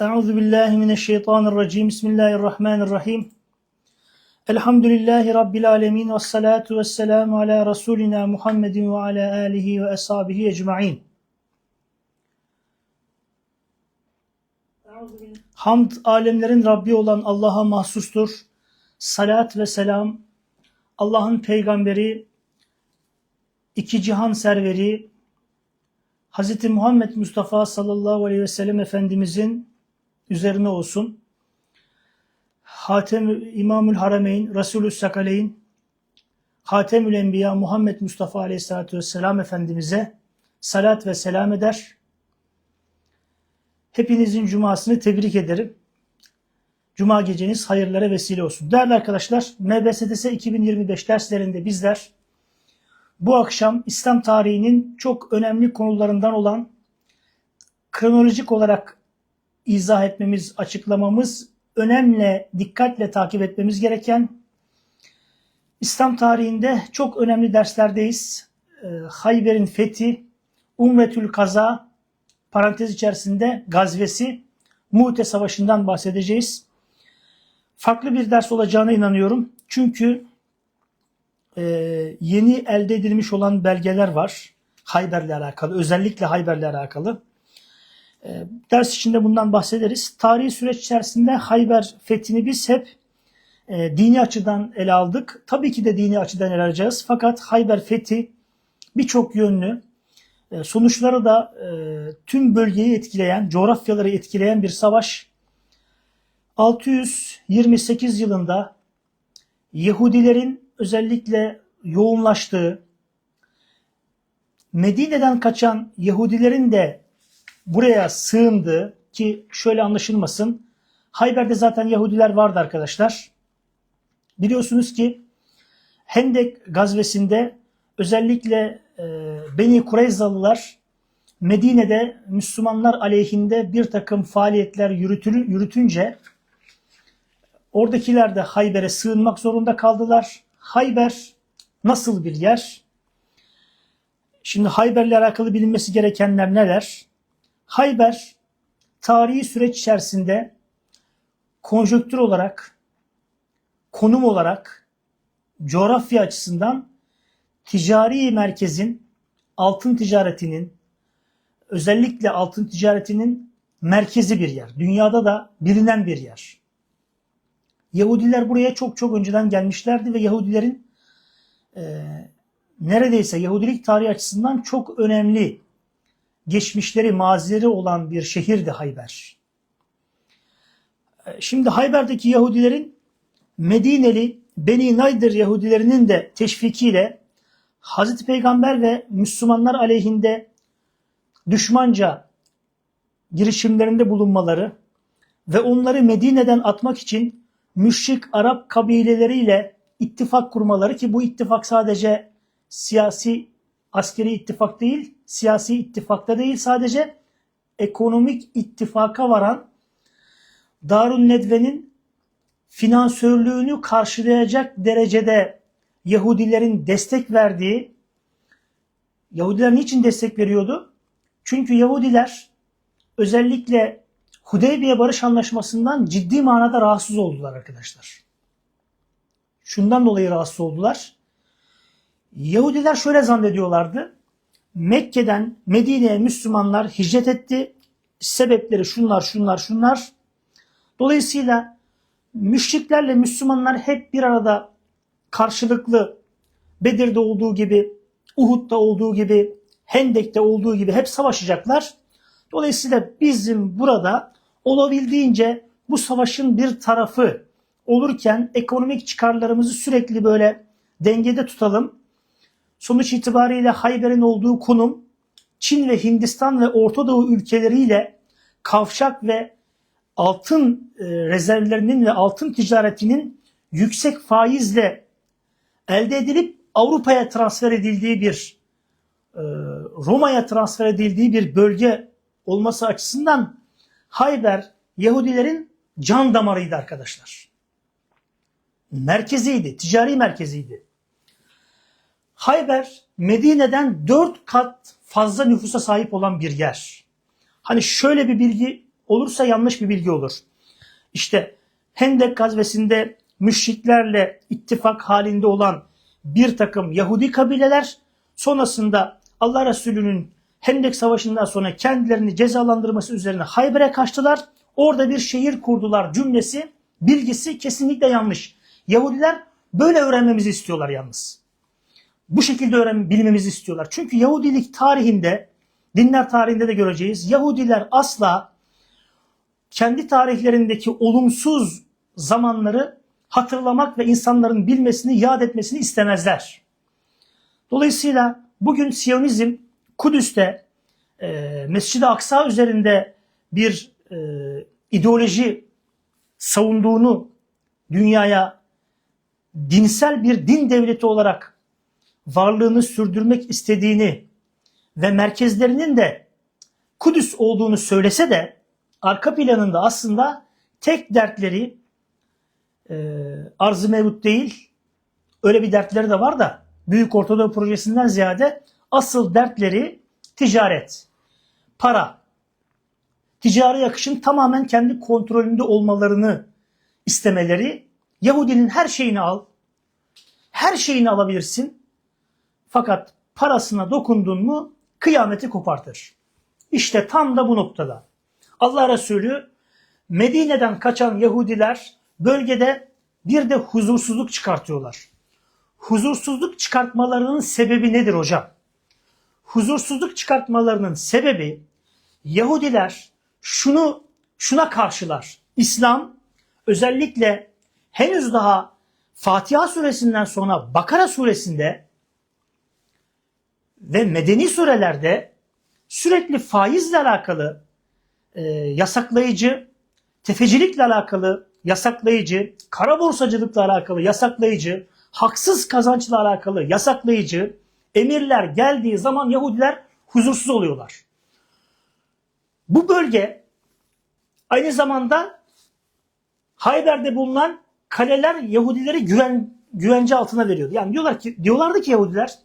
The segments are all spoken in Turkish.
Euzu billahi mineşşeytanirracim. Bismillahirrahmanirrahim. Elhamdülillahi rabbil alamin ve salatu vesselamu ala rasulina Muhammedin ve ala alihi ve ashabihi ecmaîn. Hamd alemlerin Rabbi olan Allah'a mahsustur. Salat ve selam Allah'ın peygamberi, iki cihan serveri, Hz. Muhammed Mustafa sallallahu aleyhi ve sellem Efendimizin üzerine olsun. Hatem İmamül Harameyn, Resulü Sakaleyn, Hatemül Enbiya Muhammed Mustafa aleyhissalatü vesselam Efendimiz'e salat ve selam eder. Hepinizin cumasını tebrik ederim. Cuma geceniz hayırlara vesile olsun. Değerli arkadaşlar, MBSDS 2025 derslerinde bizler bu akşam İslam tarihinin çok önemli konularından olan kronolojik olarak izah etmemiz, açıklamamız, önemli, dikkatle takip etmemiz gereken İslam tarihinde çok önemli derslerdeyiz. Ee, Hayber'in fethi, Umretül Kaza, parantez içerisinde gazvesi, Mu'te Savaşı'ndan bahsedeceğiz. Farklı bir ders olacağına inanıyorum. Çünkü e, yeni elde edilmiş olan belgeler var. Hayber'le alakalı, özellikle Hayber'le alakalı. E, ders içinde bundan bahsederiz. Tarihi süreç içerisinde Hayber fethini biz hep e, dini açıdan ele aldık. Tabii ki de dini açıdan ele alacağız. Fakat Hayber fethi birçok yönlü, e, sonuçları da e, tüm bölgeyi etkileyen, coğrafyaları etkileyen bir savaş. 628 yılında Yahudilerin özellikle yoğunlaştığı, Medine'den kaçan Yahudilerin de buraya sığındığı ki şöyle anlaşılmasın. Hayber'de zaten Yahudiler vardı arkadaşlar. Biliyorsunuz ki Hendek gazvesinde özellikle e, Beni Kureyzalılar Medine'de Müslümanlar aleyhinde bir takım faaliyetler yürütülü, yürütünce oradakiler de Hayber'e sığınmak zorunda kaldılar. Hayber nasıl bir yer? Şimdi Hayber'le alakalı bilinmesi gerekenler neler? Hayber tarihi süreç içerisinde konjöktür olarak, konum olarak, coğrafya açısından ticari merkezin, altın ticaretinin, özellikle altın ticaretinin merkezi bir yer. Dünyada da bilinen bir yer. Yahudiler buraya çok çok önceden gelmişlerdi ve Yahudilerin e, neredeyse Yahudilik tarihi açısından çok önemli geçmişleri, mazileri olan bir şehirdi Hayber. E, şimdi Hayber'deki Yahudilerin Medineli Beni Naydır Yahudilerinin de teşvikiyle Hazreti Peygamber ve Müslümanlar aleyhinde düşmanca girişimlerinde bulunmaları ve onları Medine'den atmak için müşrik Arap kabileleriyle ittifak kurmaları ki bu ittifak sadece siyasi askeri ittifak değil, siyasi ittifakta değil sadece ekonomik ittifaka varan Darun Nedve'nin finansörlüğünü karşılayacak derecede Yahudilerin destek verdiği Yahudiler niçin destek veriyordu? Çünkü Yahudiler özellikle Hudeybiye Barış Anlaşması'ndan ciddi manada rahatsız oldular arkadaşlar. Şundan dolayı rahatsız oldular. Yahudiler şöyle zannediyorlardı. Mekke'den Medine'ye Müslümanlar hicret etti. Sebepleri şunlar şunlar şunlar. Dolayısıyla müşriklerle Müslümanlar hep bir arada karşılıklı Bedir'de olduğu gibi, Uhud'da olduğu gibi, Hendek'te olduğu gibi hep savaşacaklar. Dolayısıyla bizim burada olabildiğince bu savaşın bir tarafı olurken ekonomik çıkarlarımızı sürekli böyle dengede tutalım. Sonuç itibariyle Hayber'in olduğu konum Çin ve Hindistan ve Orta Doğu ülkeleriyle kavşak ve altın e, rezervlerinin ve altın ticaretinin yüksek faizle elde edilip Avrupa'ya transfer edildiği bir e, Roma'ya transfer edildiği bir bölge olması açısından Hayber Yahudilerin can damarıydı arkadaşlar. Merkeziydi, ticari merkeziydi. Hayber Medine'den dört kat fazla nüfusa sahip olan bir yer. Hani şöyle bir bilgi olursa yanlış bir bilgi olur. İşte Hendek gazvesinde müşriklerle ittifak halinde olan bir takım Yahudi kabileler sonrasında Allah Resulü'nün Hendek Savaşı'ndan sonra kendilerini cezalandırması üzerine Hayber'e kaçtılar. Orada bir şehir kurdular cümlesi, bilgisi kesinlikle yanlış. Yahudiler böyle öğrenmemizi istiyorlar yalnız. Bu şekilde öğren bilmemizi istiyorlar. Çünkü Yahudilik tarihinde, dinler tarihinde de göreceğiz. Yahudiler asla kendi tarihlerindeki olumsuz zamanları hatırlamak ve insanların bilmesini, yad etmesini istemezler. Dolayısıyla bugün Siyonizm Kudüs'te e, Mescid-i Aksa üzerinde bir e, ideoloji savunduğunu dünyaya dinsel bir din devleti olarak varlığını sürdürmek istediğini ve merkezlerinin de Kudüs olduğunu söylese de arka planında aslında tek dertleri e, arz-ı mevcut değil. Öyle bir dertleri de var da Büyük Ortadoğu Projesi'nden ziyade asıl dertleri ticaret, para, ticari akışın tamamen kendi kontrolünde olmalarını istemeleri, Yahudinin her şeyini al, her şeyini alabilirsin fakat parasına dokundun mu kıyameti kopartır. İşte tam da bu noktada. Allah Resulü Medine'den kaçan Yahudiler bölgede bir de huzursuzluk çıkartıyorlar. Huzursuzluk çıkartmalarının sebebi nedir hocam? Huzursuzluk çıkartmalarının sebebi Yahudiler şunu şuna karşılar. İslam özellikle henüz daha Fatiha suresinden sonra Bakara suresinde ve medeni surelerde sürekli faizle alakalı e, yasaklayıcı, tefecilikle alakalı yasaklayıcı, kara borsacılıkla alakalı yasaklayıcı, haksız kazançla alakalı yasaklayıcı emirler geldiği zaman Yahudiler huzursuz oluyorlar. Bu bölge aynı zamanda Hayber'de bulunan kaleler Yahudileri güven, güvence altına veriyordu. Yani diyorlar ki diyorlardı ki Yahudiler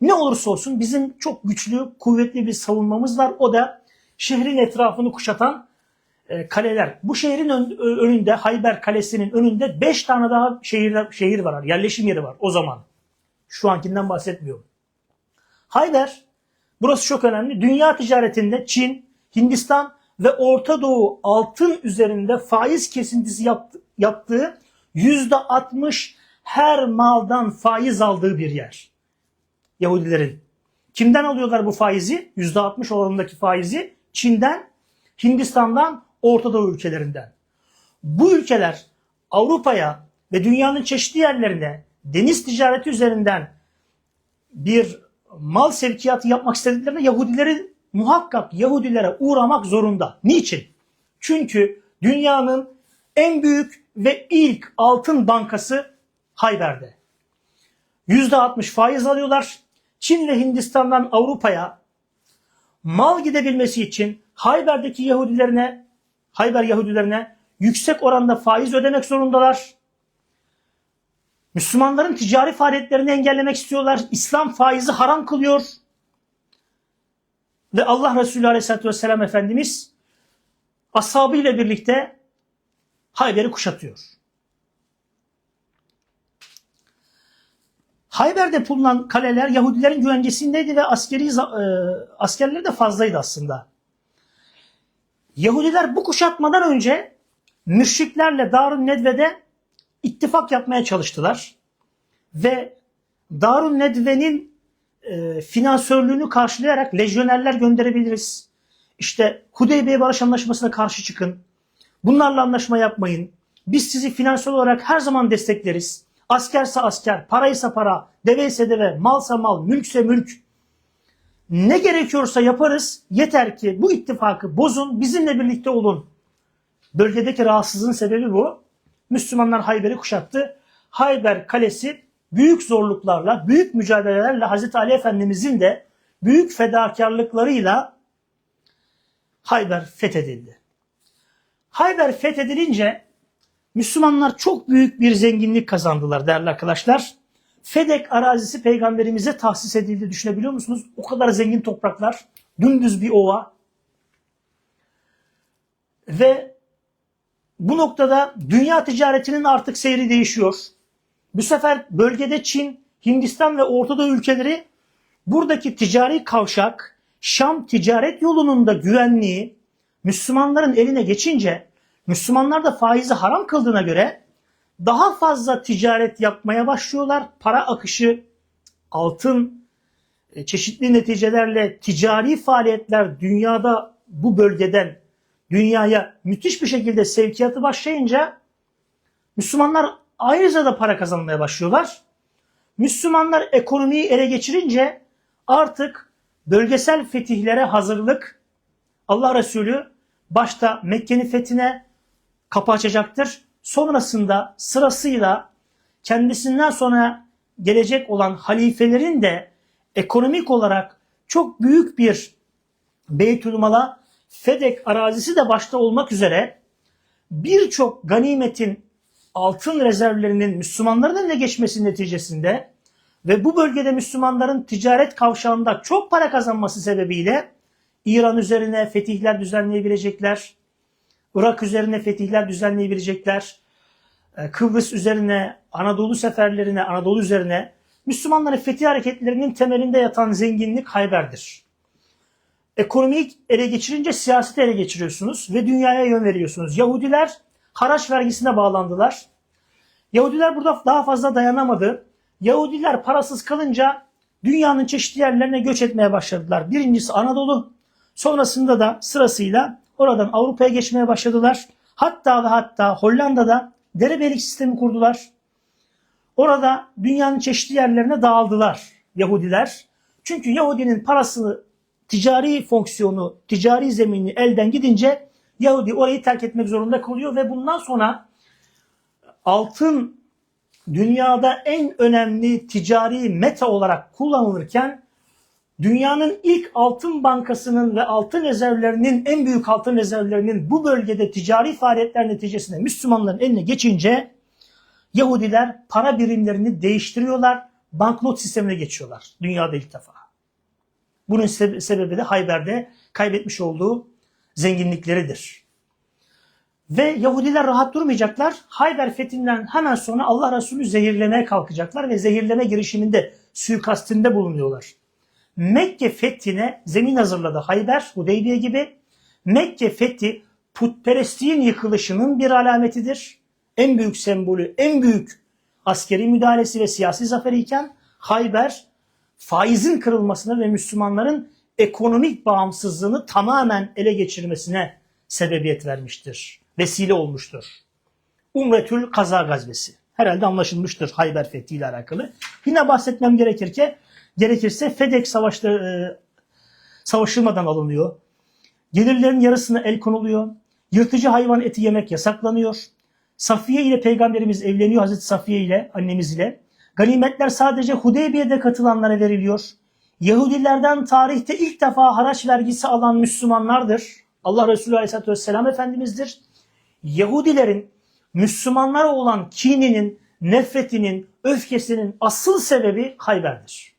ne olursa olsun bizim çok güçlü, kuvvetli bir savunmamız var. O da şehrin etrafını kuşatan e, kaleler. Bu şehrin ön, önünde Hayber Kalesi'nin önünde 5 tane daha şehir, şehir var. Yerleşim yeri var o zaman. Şu ankinden bahsetmiyorum. Hayber burası çok önemli. Dünya ticaretinde Çin, Hindistan ve Orta Doğu altın üzerinde faiz kesintisi yaptı, yaptığı %60 her maldan faiz aldığı bir yer. Yahudilerin. Kimden alıyorlar bu faizi? %60 oranındaki faizi Çin'den, Hindistan'dan, Orta Doğu ülkelerinden. Bu ülkeler Avrupa'ya ve dünyanın çeşitli yerlerine deniz ticareti üzerinden bir mal sevkiyatı yapmak istediklerinde Yahudileri muhakkak Yahudilere uğramak zorunda. Niçin? Çünkü dünyanın en büyük ve ilk altın bankası Hayber'de. %60 faiz alıyorlar. Çin ve Hindistan'dan Avrupa'ya mal gidebilmesi için Hayber'deki Yahudilerine Hayber Yahudilerine yüksek oranda faiz ödemek zorundalar. Müslümanların ticari faaliyetlerini engellemek istiyorlar. İslam faizi haram kılıyor. Ve Allah Resulü Aleyhisselatü Vesselam Efendimiz ashabıyla birlikte Hayber'i kuşatıyor. Hayber'de bulunan kaleler Yahudilerin güvencesindeydi ve askeri e, askerleri de fazlaydı aslında. Yahudiler bu kuşatmadan önce müşriklerle Darun Nedve'de ittifak yapmaya çalıştılar. Ve Darun Nedve'nin e, finansörlüğünü karşılayarak lejyonerler gönderebiliriz. İşte Hudeybiye Barış Anlaşması'na karşı çıkın. Bunlarla anlaşma yapmayın. Biz sizi finansal olarak her zaman destekleriz. Askerse asker, paraysa para, deveyse deve, malsa mal, mülkse mülk. Ne gerekiyorsa yaparız. Yeter ki bu ittifakı bozun, bizimle birlikte olun. Bölgedeki rahatsızlığın sebebi bu. Müslümanlar Hayber'i kuşattı. Hayber Kalesi büyük zorluklarla, büyük mücadelelerle Hazreti Ali Efendimizin de büyük fedakarlıklarıyla Hayber fethedildi. Hayber fethedilince Müslümanlar çok büyük bir zenginlik kazandılar değerli arkadaşlar. Fedek arazisi peygamberimize tahsis edildi düşünebiliyor musunuz? O kadar zengin topraklar, dümdüz bir ova. Ve bu noktada dünya ticaretinin artık seyri değişiyor. Bu sefer bölgede Çin, Hindistan ve Orta Doğu ülkeleri buradaki ticari kavşak Şam ticaret yolunun da güvenliği Müslümanların eline geçince Müslümanlar da faizi haram kıldığına göre daha fazla ticaret yapmaya başlıyorlar. Para akışı, altın, e, çeşitli neticelerle ticari faaliyetler dünyada bu bölgeden dünyaya müthiş bir şekilde sevkiyatı başlayınca Müslümanlar ayrıca da para kazanmaya başlıyorlar. Müslümanlar ekonomiyi ele geçirince artık bölgesel fetihlere hazırlık Allah Resulü başta Mekke'nin fethine kapı açacaktır. Sonrasında sırasıyla kendisinden sonra gelecek olan halifelerin de ekonomik olarak çok büyük bir Beytülmal'a Fedek arazisi de başta olmak üzere birçok ganimetin altın rezervlerinin Müslümanların eline geçmesi neticesinde ve bu bölgede Müslümanların ticaret kavşağında çok para kazanması sebebiyle İran üzerine fetihler düzenleyebilecekler. Irak üzerine fetihler düzenleyebilecekler. e, Kıbrıs üzerine, Anadolu seferlerine, Anadolu üzerine Müslümanların fetih hareketlerinin temelinde yatan zenginlik Hayber'dir. Ekonomik ele geçirince siyaseti ele geçiriyorsunuz ve dünyaya yön veriyorsunuz. Yahudiler haraç vergisine bağlandılar. Yahudiler burada daha fazla dayanamadı. Yahudiler parasız kalınca dünyanın çeşitli yerlerine göç etmeye başladılar. Birincisi Anadolu, sonrasında da sırasıyla oradan Avrupa'ya geçmeye başladılar. Hatta ve hatta Hollanda'da derebeylik sistemi kurdular. Orada dünyanın çeşitli yerlerine dağıldılar Yahudiler. Çünkü Yahudinin parasını, ticari fonksiyonu, ticari zemini elden gidince Yahudi orayı terk etmek zorunda kalıyor ve bundan sonra altın dünyada en önemli ticari meta olarak kullanılırken dünyanın ilk altın bankasının ve altın rezervlerinin en büyük altın rezervlerinin bu bölgede ticari faaliyetler neticesinde Müslümanların eline geçince Yahudiler para birimlerini değiştiriyorlar, banknot sistemine geçiyorlar dünyada ilk defa. Bunun sebe- sebebi de Hayber'de kaybetmiş olduğu zenginlikleridir. Ve Yahudiler rahat durmayacaklar. Hayber fethinden hemen sonra Allah Resulü zehirlemeye kalkacaklar ve zehirleme girişiminde suikastinde bulunuyorlar. Mekke fethine zemin hazırladı Hayber, Hudeybiye gibi. Mekke fethi putperestliğin yıkılışının bir alametidir. En büyük sembolü, en büyük askeri müdahalesi ve siyasi zaferi iken Hayber faizin kırılmasına ve Müslümanların ekonomik bağımsızlığını tamamen ele geçirmesine sebebiyet vermiştir. Vesile olmuştur. Umretül Kaza gazvesi. Herhalde anlaşılmıştır Hayber Fethi ile alakalı. Yine bahsetmem gerekir ki gerekirse Fedek savaşları e, savaşılmadan alınıyor. Gelirlerin yarısına el konuluyor. Yırtıcı hayvan eti yemek yasaklanıyor. Safiye ile peygamberimiz evleniyor Hazreti Safiye ile annemiz ile. Ganimetler sadece Hudeybiye'de katılanlara veriliyor. Yahudilerden tarihte ilk defa haraç vergisi alan Müslümanlardır. Allah Resulü Aleyhisselatü Vesselam Efendimiz'dir. Yahudilerin Müslümanlara olan kininin, nefretinin, öfkesinin asıl sebebi Hayber'dir.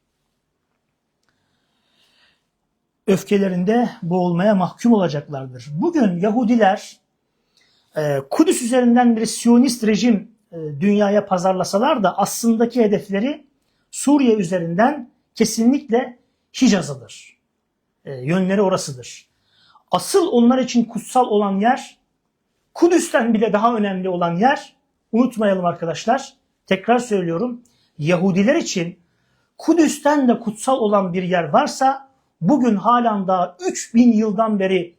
Öfkelerinde boğulmaya mahkum olacaklardır. Bugün Yahudiler e, Kudüs üzerinden bir Siyonist rejim e, dünyaya pazarlasalar da aslındaki hedefleri Suriye üzerinden kesinlikle Hicaz'ıdır. E, yönleri orasıdır. Asıl onlar için kutsal olan yer Kudüs'ten bile daha önemli olan yer unutmayalım arkadaşlar. Tekrar söylüyorum. Yahudiler için Kudüs'ten de kutsal olan bir yer varsa bugün halen daha 3000 yıldan beri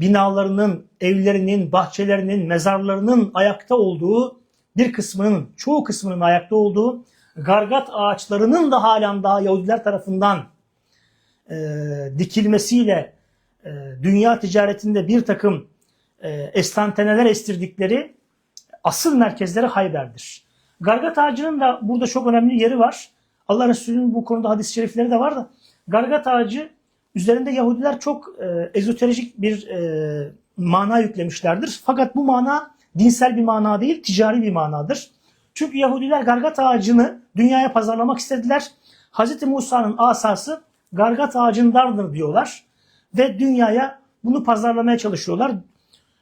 binalarının, evlerinin, bahçelerinin, mezarlarının ayakta olduğu bir kısmının, çoğu kısmının ayakta olduğu gargat ağaçlarının da halen daha Yahudiler tarafından e, dikilmesiyle e, dünya ticaretinde bir takım e, estanteneler estirdikleri asıl merkezleri Hayber'dir. Gargat ağacının da burada çok önemli yeri var. Allah Resulü'nün bu konuda hadis-i şerifleri de var da gargat ağacı üzerinde Yahudiler çok e, ezoterik bir e, mana yüklemişlerdir. Fakat bu mana dinsel bir mana değil, ticari bir manadır. Çünkü Yahudiler gargat ağacını dünyaya pazarlamak istediler. Hz. Musa'nın asası gargat ağacındandır diyorlar. Ve dünyaya bunu pazarlamaya çalışıyorlar.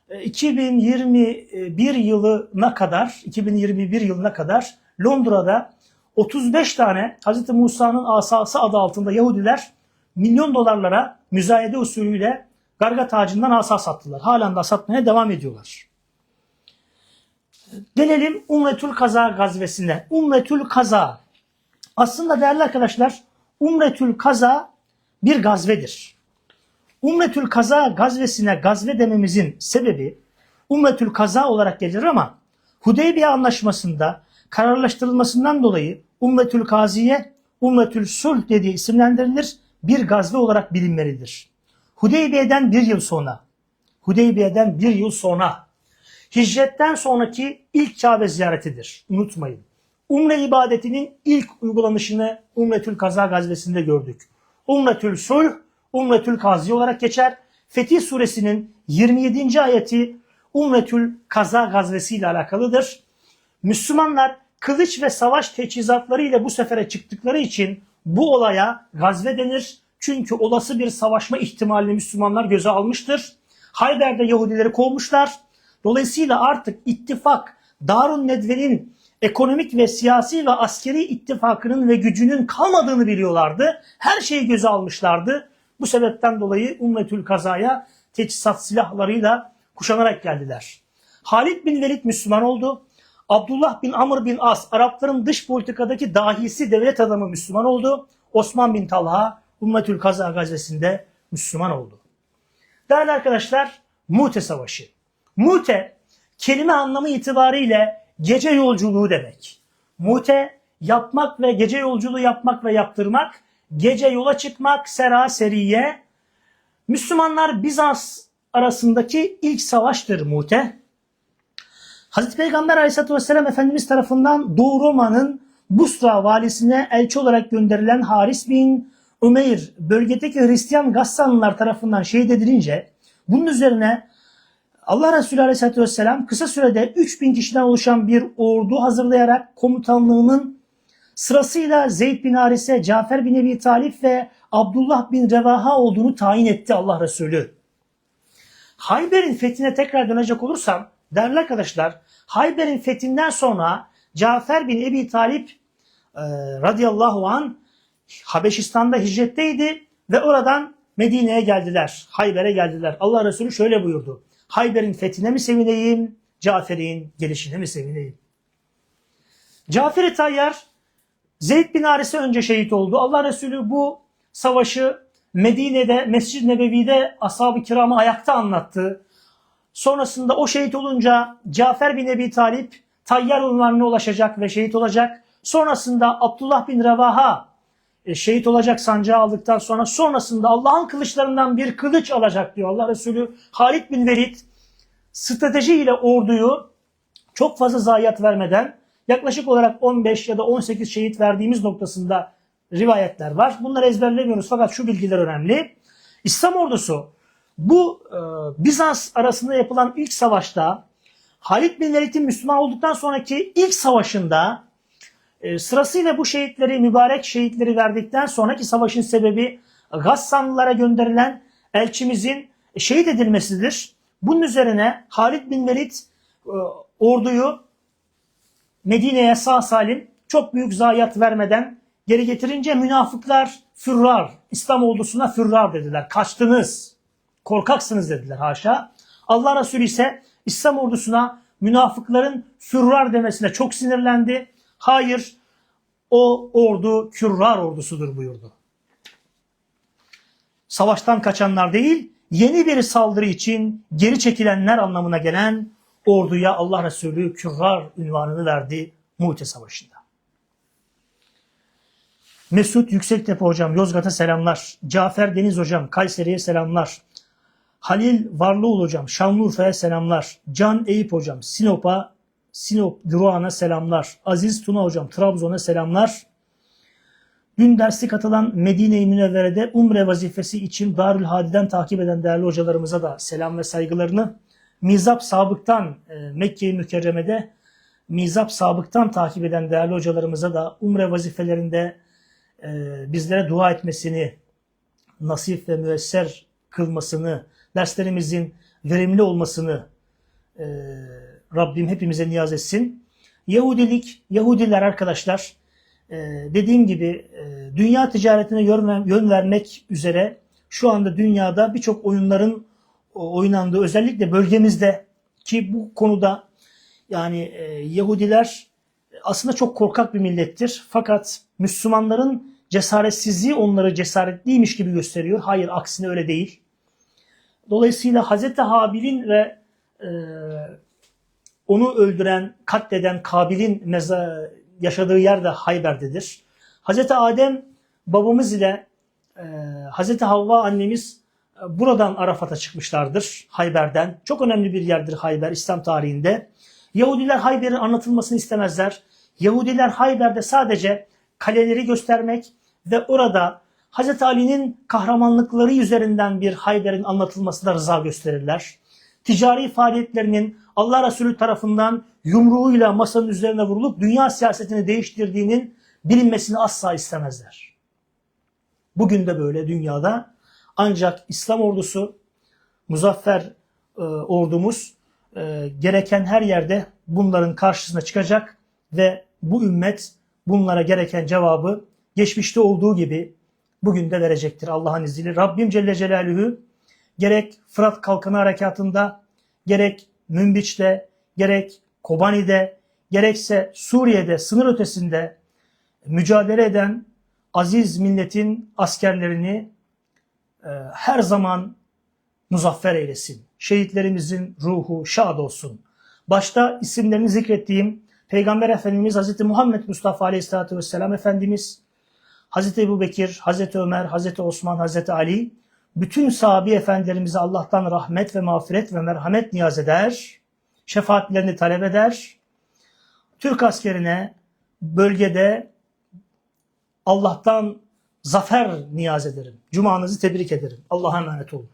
e, 2021 yılına kadar 2021 yılına kadar Londra'da 35 tane Hz. Musa'nın asası adı altında Yahudiler milyon dolarlara müzayede usulüyle garga tacından asa sattılar. Halen de satmaya devam ediyorlar. Gelelim Umretül Kaza gazvesine. Umretül Kaza. Aslında değerli arkadaşlar Umretül Kaza bir gazvedir. Umretül Kaza gazvesine gazve dememizin sebebi Umretül Kaza olarak gelir ama Hudeybiye anlaşmasında kararlaştırılmasından dolayı Umretül Kaziye, Umretül Sulh dediği isimlendirilir bir gazve olarak bilinmelidir. Hudeybiye'den bir yıl sonra, Hudeybiye'den bir yıl sonra hicretten sonraki ilk Kabe ziyaretidir. Unutmayın. Umre ibadetinin ilk uygulanışını Umretül Kaza gazvesinde gördük. Umretül Sulh, Umretül Kazi olarak geçer. Fetih suresinin 27. ayeti Umretül Kaza gazvesi ile alakalıdır. Müslümanlar kılıç ve savaş teçhizatları ile bu sefere çıktıkları için bu olaya gazve denir. Çünkü olası bir savaşma ihtimalini Müslümanlar göze almıştır. Hayber'de Yahudileri kovmuşlar. Dolayısıyla artık ittifak Darun Nedve'nin ekonomik ve siyasi ve askeri ittifakının ve gücünün kalmadığını biliyorlardı. Her şeyi göze almışlardı. Bu sebepten dolayı Ummetül Kaza'ya teçhizat silahlarıyla kuşanarak geldiler. Halid bin Velid Müslüman oldu. Abdullah bin Amr bin As, Arapların dış politikadaki dahisi devlet adamı Müslüman oldu. Osman bin Talha, Ummetül Kaza gazvesinde Müslüman oldu. Değerli arkadaşlar, Mute Savaşı. Mute, kelime anlamı itibariyle gece yolculuğu demek. Mute, yapmak ve gece yolculuğu yapmak ve yaptırmak, gece yola çıkmak, sera seriye. Müslümanlar Bizans arasındaki ilk savaştır Mute. Hazreti Peygamber Aleyhisselatü Vesselam Efendimiz tarafından Doğu Roma'nın Busra valisine elçi olarak gönderilen Haris bin Ümeyr bölgedeki Hristiyan Gassanlılar tarafından şehit edilince bunun üzerine Allah Resulü Aleyhisselatü Vesselam kısa sürede 3000 kişiden oluşan bir ordu hazırlayarak komutanlığının sırasıyla Zeyd bin Harise, Cafer bin Ebi Talip ve Abdullah bin Revaha olduğunu tayin etti Allah Resulü. Hayber'in fethine tekrar dönecek olursam değerli arkadaşlar Hayber'in fethinden sonra Cafer bin Ebi Talip e, radıyallahu an Habeşistan'da hicretteydi ve oradan Medine'ye geldiler. Hayber'e geldiler. Allah Resulü şöyle buyurdu. Hayber'in fethine mi sevineyim, Cafer'in gelişine mi sevineyim? Cafer-i Tayyar Zeyd bin Harise önce şehit oldu. Allah Resulü bu savaşı Medine'de, Mescid-i Nebevi'de ashab-ı kiramı ayakta anlattı. Sonrasında o şehit olunca Cafer bin Ebi Talip Tayyar unvanına ulaşacak ve şehit olacak. Sonrasında Abdullah bin Revaha e, şehit olacak sancağı aldıktan sonra sonrasında Allah'ın kılıçlarından bir kılıç alacak diyor Allah Resulü. Halid bin Velid stratejiyle orduyu çok fazla zayiat vermeden yaklaşık olarak 15 ya da 18 şehit verdiğimiz noktasında rivayetler var. Bunları ezberlemiyoruz fakat şu bilgiler önemli. İslam ordusu bu e, Bizans arasında yapılan ilk savaşta Halid bin Velid'in Müslüman olduktan sonraki ilk savaşında e, sırasıyla bu şehitleri, mübarek şehitleri verdikten sonraki savaşın sebebi Gassanlılara gönderilen elçimizin şehit edilmesidir. Bunun üzerine Halid bin Velid e, orduyu Medine'ye sağ salim çok büyük zayiat vermeden geri getirince münafıklar fürrar, İslam ordusuna fürrar dediler. Kaçtınız, korkaksınız dediler haşa. Allah Resulü ise İslam ordusuna münafıkların fürrar demesine çok sinirlendi. Hayır o ordu kürrar ordusudur buyurdu. Savaştan kaçanlar değil, yeni bir saldırı için geri çekilenler anlamına gelen orduya Allah Resulü kürrar ünvanını verdi Mu'te Savaşı'nda. Mesut Yüksektepe hocam Yozgat'a selamlar. Cafer Deniz hocam Kayseri'ye selamlar. Halil Varlıoğlu hocam Şanlıurfa'ya selamlar. Can Eyüp hocam Sinop'a Sinop Duruğan'a selamlar. Aziz Tuna hocam Trabzon'a selamlar. Dün dersi katılan Medine-i Münevvere'de Umre vazifesi için Darül Hadi'den takip eden değerli hocalarımıza da selam ve saygılarını Mizap Sabık'tan e, Mekke-i Mükerreme'de Mizap Sabık'tan takip eden değerli hocalarımıza da Umre vazifelerinde e, bizlere dua etmesini, nasip ve müesser kılmasını, derslerimizin verimli olmasını e, Rabbim hepimize niyaz etsin. Yahudilik, Yahudiler arkadaşlar e, dediğim gibi e, dünya ticaretine yön, ver- yön vermek üzere şu anda dünyada birçok oyunların oynandığı özellikle bölgemizde ki bu konuda yani e, Yahudiler aslında çok korkak bir millettir. Fakat Müslümanların cesaretsizliği onları cesaretliymiş gibi gösteriyor. Hayır aksine öyle değil. Dolayısıyla Hazreti Habil'in ve e, onu öldüren, katleden Kabil'in meza yaşadığı yer de Hayber'dedir. Hazreti Adem babamız ile e, Hazreti Havva annemiz e, buradan Arafat'a çıkmışlardır Hayber'den. Çok önemli bir yerdir Hayber İslam tarihinde. Yahudiler Hayber'in anlatılmasını istemezler. Yahudiler Hayber'de sadece kaleleri göstermek ve orada Hazreti Ali'nin kahramanlıkları üzerinden bir Hayber'in anlatılmasına rıza gösterirler. Ticari faaliyetlerinin Allah Resulü tarafından yumruğuyla masanın üzerine vurulup dünya siyasetini değiştirdiğinin bilinmesini asla istemezler. Bugün de böyle dünyada ancak İslam ordusu, muzaffer e, ordumuz e, gereken her yerde bunların karşısına çıkacak ve bu ümmet bunlara gereken cevabı geçmişte olduğu gibi bugün de verecektir Allah'ın izniyle. Rabbim Celle Celaluhu gerek Fırat Kalkanı Harekatı'nda, gerek Münbiç'te, gerek Kobani'de, gerekse Suriye'de sınır ötesinde mücadele eden aziz milletin askerlerini e, her zaman muzaffer eylesin. Şehitlerimizin ruhu şad olsun. Başta isimlerini zikrettiğim Peygamber Efendimiz Hz. Muhammed Mustafa Aleyhisselatü Vesselam Efendimiz, Hz. Ebu Bekir, Hz. Ömer, Hz. Osman, Hz. Ali, bütün sahabi efendilerimize Allah'tan rahmet ve mağfiret ve merhamet niyaz eder, şefaatlerini talep eder. Türk askerine bölgede Allah'tan zafer niyaz ederim. Cumanızı tebrik ederim. Allah'a emanet olun.